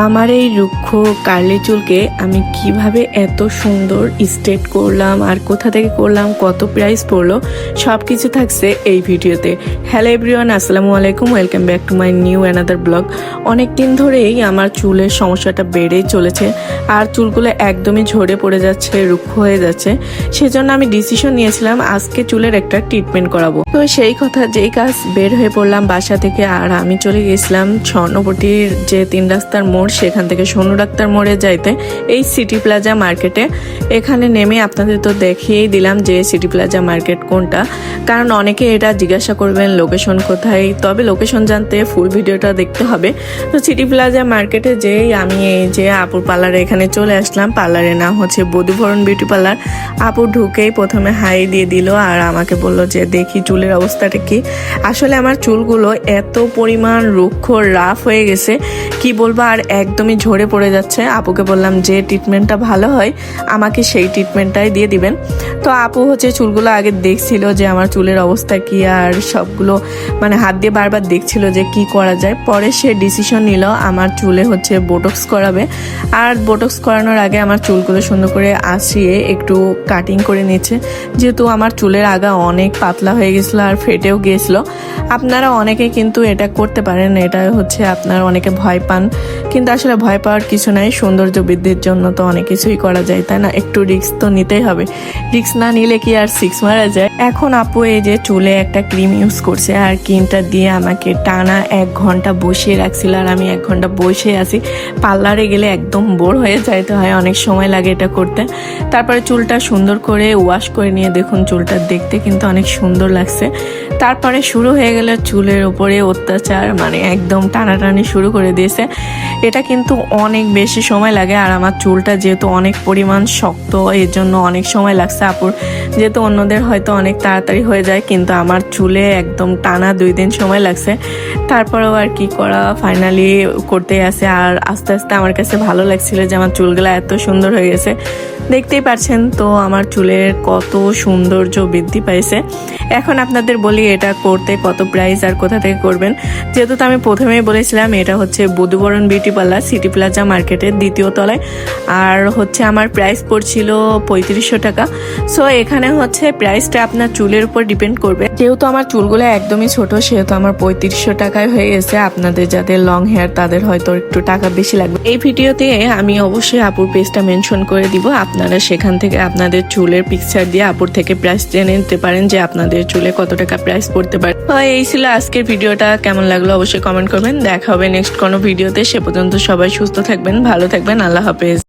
আমার এই রুক্ষ কার্লি চুলকে আমি কীভাবে এত সুন্দর স্ট্রেট করলাম, আর কোথা থেকে করলাম, কত প্রাইস পড়ল সব কিছু থাকছে এই ভিডিওতে। হ্যালো এভরিওয়ান আসসালামু আলাইকুম welcome back to my new another blog অনেক দিন ধরেই আমার চুলের সমস্যাটা বেড়েই চলেছে, আর চুলগুলো একদমই ঝরে পড়ে যাচ্ছে, রুক্ষ হয়ে যাচ্ছে। সেজন্য আমি ডিসিশন নিয়েছিলাম আজকে চুলের একটা ট্রিটমেন্ট করাবো। তো সেই কথা যেই কাজ বের হয়ে পড়লাম বাসা থেকে, আর আমি চলে গেছিলাম স্বর্ণপটির যে তিন রাস্তার মোড় সেখান থেকে সোনু ডাক্তার মোড়ে যাইতে এই সিটি প্লাজা মার্কেটে। এখানে নেমে আপনাদের তো দেখিয়েই দিলাম যে সিটি প্লাজা মার্কেট কোনটা। কারণ অনেকে এটা জিজ্ঞাসা করবেন, লোকেশন কোথায়? তবে লোকেশন জানতে ফুল ভিডিওটা দেখতে হবে। তো সিটি প্লাজা মার্কেটে যেই আমি এই যে আপুর পার্লারে এখানে চলে আসলাম। পার্লারের নাম হচ্ছে বধুভরণ বিউটি পার্লার। আপু ঢুকেই প্রথমে হাই দিয়ে দিল আর আমাকে বলল যে, দেখি চুলের অবস্থাটা কি? আসলে আমার চুলগুলো এত পরিমাণ রুক্ষ, রাফ হয়ে গেছে। কি বলব? আর একদমই ঝরে পড়ে যাচ্ছে। আপুকে বললাম, যে ট্রিটমেন্টটা ভালো হয়, আমাকে সেই ট্রিটমেন্টটাই দিয়ে দিবেন। তো আপু হচ্ছে চুলগুলো আগে দেখছিল যে আমার চুলের অবস্থা কি, আর সবগুলো মানে হাত দিয়ে বারবার দেখছিল যে কি করা যায়। পরে সে ডিসিশন নিল, আমার চুলে হচ্ছে বোটক্স করাবে। আর বোটক্স করানোর আগে আমার চুলগুলো সুন্দর করে আসিয়ে একটু কাটিং করে নিচ্ছে। যেহেতু আমার চুলের আগা অনেক পাতলা হয়ে গেছিল আর ফেটেও গিয়েছিল আপনারা অনেকে কিন্তু এটা করতে পারেন, এটা হচ্ছে আপনারা অনেকে ভয় পান। কিন্তু আসলে ভয় পাওয়ার কিছু নাই। সৌন্দর্য বৃদ্ধির জন্য তো অনেক কিছুই করা যায়, তাই না? একটু রিস্ক তো নিতেই হবে। রিক্স না নিলে কি আর সিক্স মারা যায়? এখন আপু এই যে চুলে একটা ক্রিম ইউজ করছে আর ক্রিমটা দিয়ে আমাকে টানা এক ঘণ্টা বসিয়ে রাখছিল আর আমি এক ঘণ্টা বসে আছি। পার্লারে গেলে একদম বোর হয়ে যাইতে হয়, অনেক সময় লাগে এটা করতে। তারপরে চুলটা সুন্দর করে ওয়াশ করে নিয়ে দেখুন চুলটা দেখতে কিন্তু অনেক সুন্দর লাগছে। তারপরে শুরু হয়ে গেল চুলের উপরে অত্যাচার মানে একদম টানাটানি শুরু করে দিয়েছে। এটা কিন্তু অনেক বেশি সময় লাগে আর আমার চুলটা যেহেতু অনেক পরিমাণ শক্ত, এর জন্য অনেক সময় লাগছে আপুর। যেহেতু অন্যদের হয়তো অনেক তাড়াতাড়ি হয়ে যায়, কিন্তু আমার চুলে একদম টানা দুই দিন সময় লাগছে। তারপরেও আর কি করা ফাইনালি করতে আসে আর আস্তে আস্তে আমার কাছে ভালো লাগছিল যে আমার চুলগুলো এত সুন্দর হয়ে গেছে। দেখতেই পাচ্ছেন তো আমার চুলের কত সৌন্দর্য বৃদ্ধি পাইছে। এখন আপনাদের বলি এটা করতে কত প্রাইস আর কোথা থেকে করবেন। যেহেতু তো আমি প্রথমেই বলেছিলাম, এটা হচ্ছে বুধবরণ বিউটি পার্লার সিটি প্লাজা মার্কেটের দ্বিতীয় তলায়। আর হচ্ছে আমার প্রাইস পড়ছিল পঁয়ত্রিশশো টাকা। সো এখানে হচ্ছে প্রাইসটা আপনার চুলের উপর ডিপেন্ড করবে। যেহেতু আমার চুলগুলো একদমই ছোট, সেহেতু আমার পঁয়ত্রিশশো টাকায় হয়ে গেছে। আপনাদের যাদের লং হেয়ার তাদের হয়তো একটু টাকা বেশি লাগবে। এই ভিডিওতে আমি অবশ্যই আপুর পেজটা মেনশন করে দিব। আপনারা সেখান থেকে আপনাদের চুলের পিকচার দিয়ে আপুর থেকে প্রাইস জেনে নিতে পারেন যে আপনাদের চুলে কত টাকা প্রাইস পড়তে পারে। তো এই ছিল আজকের ভিডিওটা। কেমন লাগল অবশ্যই কমেন্ট করবেন। দেখা হবে নেক্সট কোনো ভিডিওতে সে পর্যন্ত সবাই সুস্থ থাকবেন, ভালো থাকবেন। আল্লাহ হাফেজ।